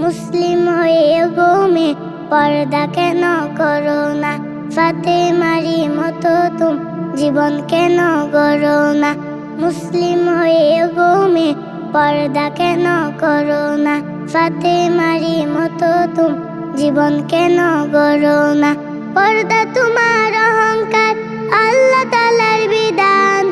মুসলিম হয়ে গমে পর্দা কেন করো না? ফাতে মারি মতো তুম, জীবন কেন গড়ো না? মুসলিম হয়ে গমে পর্দা কেন করো না? ফাতে মারি মতো তুম, জীবন কেন গড়ো না? পর্দা তোমার অহংকার, আল্লাহ তালার বিধান।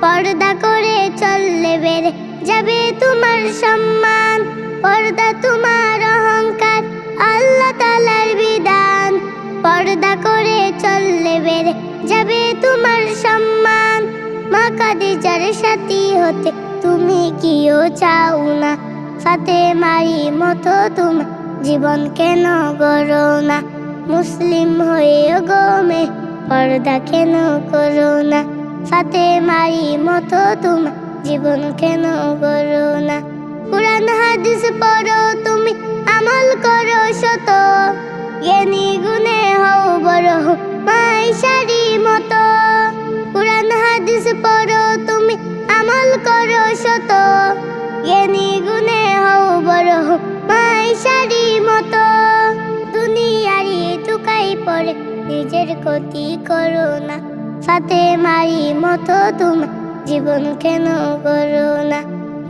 পর্দা করে চললে বেড়ে যাবে তোমার সম্মান, পর্দা তোমার অহংকার, আল্লাহ তালার বিধান। পর্দা করে চললে বেড়ে যাবে তোমার সম্মান। মা কাদিজার সাথী হতে তুমি কিও চাও না। সাথে মারি মতো তোমার জীবন কেন গড়ো না? মুসলিম হয়ে গমে, পর্দা কেন করো না? সাথে মারি মতো তোমার জীবন কেন গড়ো না? কোরআন, হাদিস পড়ো তুমি, আমল করো শত। জ্ঞানী গুণে হও বড়, মাই সারি মতো। কোরআন, হাদিস পড়ো তুমি, আমল করো শত। জ্ঞানী গুণে হও বড়, মাই সারি মতো। দুনিয়ারি টুকাই পড়ে, নিজের ক্ষতি করো না। সাথে মারি মতো তোমার জীবন কেন করো না?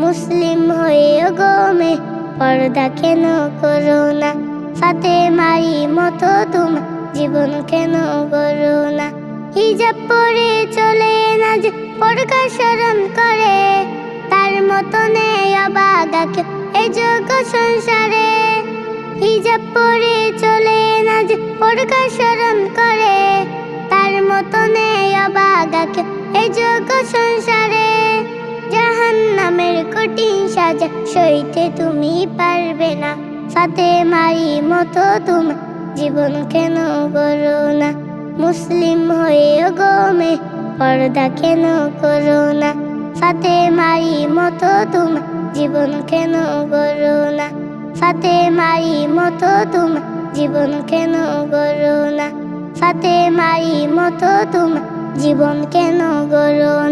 মুসলিম হয়ে গমে, পর্দা কেন করো না? সাথে মারি মতো তোমার জীবন কেন করো না? হিজাব পরে চলে না যে পরকা শরণ করে, তার মতো নেই অবাগাকে এই যোগ সংসারে। হিজাব পরে চলে না যে পরকা শরণ করে কঠিন সাজা, সইতে তুমি পারবে না। সাথে মারি মতো তোমার জীবন কেন করো না? মুসলিম হয়ে গমে, পর্দা কেন করো না? সাথে মারি মতো তোমার জীবন কেন করো না? সাথে মারি মতো তোমার জীবন কেন করো না? সাথে মারি মতো তোমার জীবন কেন করো